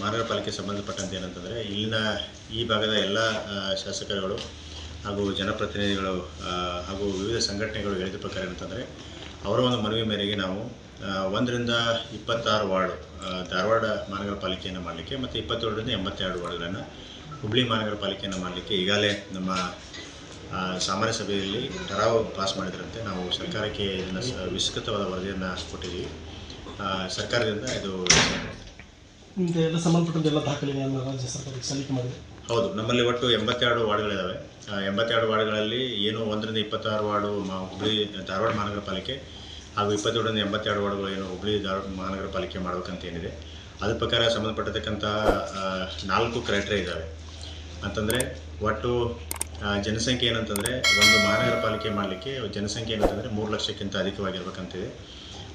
ಮಹಾನಗರ ಪಾಲಿಕೆ ಸಂಬಂಧಪಟ್ಟಂತೆ ಏನಂತಂದರೆ, ಇಲ್ಲಿನ ಈ ಭಾಗದ ಎಲ್ಲ ಶಾಸಕರುಗಳು ಹಾಗೂ ಜನಪ್ರತಿನಿಧಿಗಳು ಹಾಗೂ ವಿವಿಧ ಸಂಘಟನೆಗಳು ಹೇಳಿದ ಪ್ರಕಾರ ಏನಂತಂದರೆ, ಅವರ ಒಂದು ಮನವಿ ಮೇರೆಗೆ ನಾವು ಒಂದರಿಂದ ಇಪ್ಪತ್ತಾರು ವಾರ್ಡು ಧಾರವಾಡ ಮಹಾನಗರ ಪಾಲಿಕೆಯನ್ನು ಮಾಡಲಿಕ್ಕೆ ಮತ್ತು ಇಪ್ಪತ್ತೇಳರಿಂದ ಎಂಬತ್ತೆರಡು ವಾರ್ಡ್ಗಳನ್ನು ಹುಬ್ಳಿ ಮಹಾನಗರ ಪಾಲಿಕೆಯನ್ನು ಮಾಡಲಿಕ್ಕೆ ಈಗಾಗಲೇ ನಮ್ಮ ಸಾಮಾನ್ಯ ಸಭೆಯಲ್ಲಿ ಠರಾವು ಪಾಸ್ ಮಾಡಿದ್ರಂತೆ. ನಾವು ಸರ್ಕಾರಕ್ಕೆ ಇದನ್ನು ವಿಸ್ತೃತವಾದ ವರದಿಯನ್ನು ಕೊಟ್ಟಿದ್ದೀವಿ. ಸರ್ಕಾರದಿಂದ ಇದು ಎಲ್ಲ ಎಲ್ಲ ದಾಖಲೆಗಳನ್ನು ರಾಜ್ಯ ಸರ್ಕಾರಕ್ಕೆ ಸಲ್ಲಿಕೆ ಮಾಡಿದೆ. ಹೌದು, ನಮ್ಮಲ್ಲಿ ಒಟ್ಟು ಎಂಬತ್ತೆರಡು ವಾರ್ಡ್ಗಳಿದ್ದಾವೆ ಎಂಬತ್ತೆರಡು ವಾರ್ಡ್ಗಳಲ್ಲಿ ಏನು ಒಂದರಿಂದ ಇಪ್ಪತ್ತಾರು ವಾರ್ಡು ಮಾ, ಹುಬ್ಳಿ, ಧಾರವಾಡ ಮಹಾನಗರ ಪಾಲಿಕೆ ಹಾಗೂ ಇಪ್ಪತ್ತೇಳರಿಂದ ಎಂಬತ್ತೆರಡು ವಾರ್ಡ್ಗಳು ಏನು ಹುಬ್ಳಿ, ಧಾರವಾಡ ಮಹಾನಗರ ಪಾಲಿಕೆ ಮಾಡಬೇಕಂತ ಏನಿದೆ ಅದ್ರ ಪ್ರಕಾರ ಸಂಬಂಧಪಟ್ಟಿರ್ತಕ್ಕಂಥ ನಾಲ್ಕು ಕ್ರೈಟ್ರಿಯ ಇದ್ದಾವೆ ಅಂತಂದರೆ ಒಟ್ಟು ಜನಸಂಖ್ಯೆ ಏನಂತಂದರೆ ಒಂದು ಮಹಾನಗರ ಪಾಲಿಕೆ ಮಾಡಲಿಕ್ಕೆ ಜನಸಂಖ್ಯೆ ಏನಂತಂದರೆ ಮೂರು ಲಕ್ಷಕ್ಕಿಂತ ಅಧಿಕವಾಗಿರ್ಬೇಕಂತಿದೆ.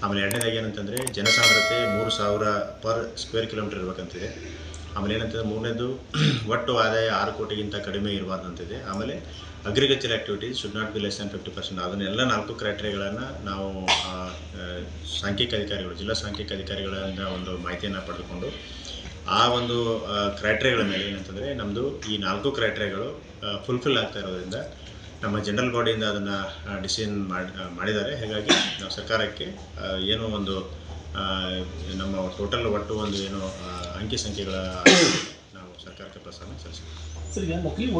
ಆಮೇಲೆ ಎರಡನೇದಾಗಿ ಏನಂತಂದರೆ ಜನಸಾಂದ್ರತೆ ಮೂರು ಸಾವಿರ ಪರ್ ಸ್ಕ್ವೇರ್ ಕಿಲೋಮೀಟರ್ ಇರಬೇಕಂತಿದೆ. ಆಮೇಲೆ ಏನಂತಂದರೆ ಮೂರನೇದು ಒಟ್ಟು ಆದಾಯ ಆರು ಕೋಟಿಗಿಂತ ಕಡಿಮೆ ಇರಬಾರ್ದಂತಿದೆ. ಆಮೇಲೆ agriculture activities should not be less than fifty percent ಅದನ್ನೆಲ್ಲ ನಾಲ್ಕು ಕ್ರೈಟೇರಿಯಾಗಳನ್ನು ನಾವು ಸಾಂಖ್ಯಿಕ ಅಧಿಕಾರಿಗಳು, ಜಿಲ್ಲಾ ಸಾಂಖ್ಯಿಕ ಅಧಿಕಾರಿಗಳಿಂದ ಒಂದು ಮಾಹಿತಿಯನ್ನು ಪಡೆದುಕೊಂಡು ಆ ಒಂದು ಕ್ರೈಟೇರಿಯಾಗಳ ಮೇಲೆ ಏನಂತಂದರೆ ನಮ್ಮದು ಈ ನಾಲ್ಕು ಕ್ರೈಟೇರಿಯಾಗಳು ಫುಲ್ಫಿಲ್ ಆಗ್ತಾ ಇರೋದ್ರಿಂದ ನಮ್ಮ ಜನರಲ್ ಬಾಡಿಯಿಂದ ಅದನ್ನು ಡಿಸಿಷನ್ ಮಾಡಿ ಮಾಡಿದ್ದಾರೆ. ಹಾಗಾಗಿ ನಾವು ಸರ್ಕಾರಕ್ಕೆ ಏನೋ ಒಂದು ನಮ್ಮ ಟೋಟಲ್ ಒಟ್ಟು ಒಂದು ಏನು ಅಂಕಿ ಸಂಖ್ಯೆಗಳ ನಾವು ಸರ್ಕಾರಕ್ಕೆ ಪ್ರಸ್ತಾವನೆ ಸಲ್ಲಿಸ್ತೀವಿ.